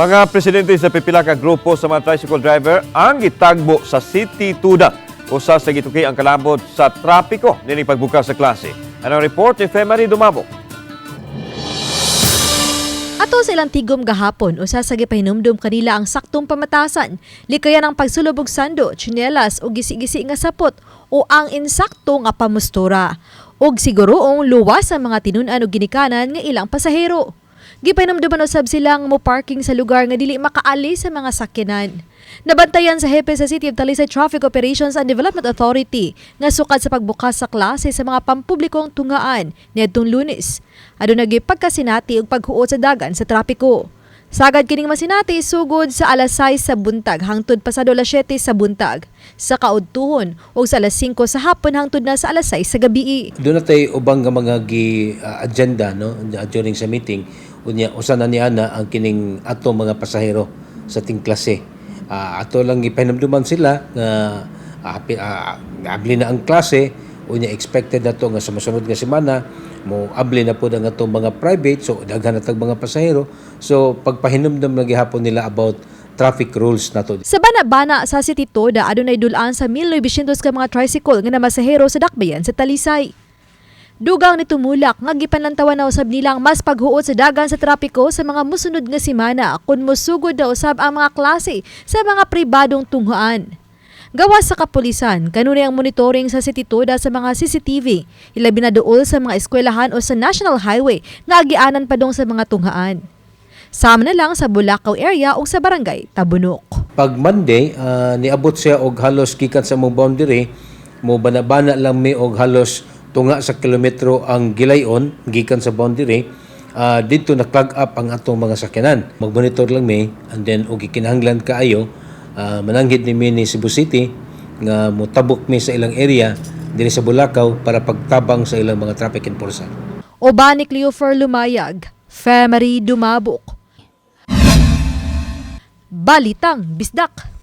Mga presidente sa pipila ka grupo sa mga tricycle driver ang gitagbo sa City Tuda usa sa gituki ang kalabot sa trapiko nini pagbukas sa klase. Ano report ni Femari Dumabok? Ato sa ilang tigom gahapon, usa sa gipahinumdum kanila ang saktong pamatasan, likayan ang pagsulubog sando, tsinelas o gisi-gisi nga sapot o ang insakto nga pamustura. Og siguroong luwas ang mga tinunan o ginikanan nga ilang pasahero. Gipahinumduman usab silang mo parking sa lugar nga dili makaali sa mga sakyanan. Nabantayan sa hepe sa City of Talisay Traffic Operations and Development Authority nga sukad sa pagbukas sa klase sa mga pampublikong tungaan niadtong Lunes. Aduna nagi pagkasinati ug paghuot sa dagan sa trapiko. Sagad kining masinati sugod sa alas 6 sa buntag hangtod pasado alas 7 sa buntag. Sa kaudtuhon ug sa alas 5 sa hapon hangtod na sa alas 6 sa gabi. Doon na tayo ubang nga mga gi uh, agenda no during sa meeting unya usa na ni ana ang kining ato mga pasahero sa ting klase. Ah, ato lang gipahinumduman sila nga uh, abli na ang klase unya expected na to nga sa mosunod nga semana mo abli na po ang atong mga private so daghan na tag mga pasahero so pagpahinumdum na gihapon nila about traffic rules na to Sa bana-bana sa City Toda adunay dulaan sa 1900 ka mga tricycle nga namasahero sa dakbayan sa Talisay. Dugang ni tumulak nga gipanlantawan na usab nilang mas paghuot sa dagan sa trapiko sa mga musunod nga semana kun musugod na usab ang mga klase sa mga pribadong tunghoan. Gawas sa kapulisan, kanunay ang monitoring sa City Toda sa mga CCTV, ilabi na duol sa mga eskwelahan o sa National Highway nga agianan pa dong sa mga tunghaan. Sama na lang sa Bulacau area o sa barangay Tabunok. Pag Monday, ah, niabot siya og halos gikan sa mong boundary, mo banabana lang mi og halos tunga sa kilometro ang gilayon gikan sa boundary. ah, dito na clog up ang atong mga sakyanan. Mag-monitor lang mi and then og gikinahanglan kaayo ah, mananghid ni mi ni Cebu City nga mutabok mi sa ilang area diri sa Bulacau para pagtabang sa ilang mga traffic enforcer. Obani Cleofer Lumayag, Femery Dumabok. Balitang Bisdak.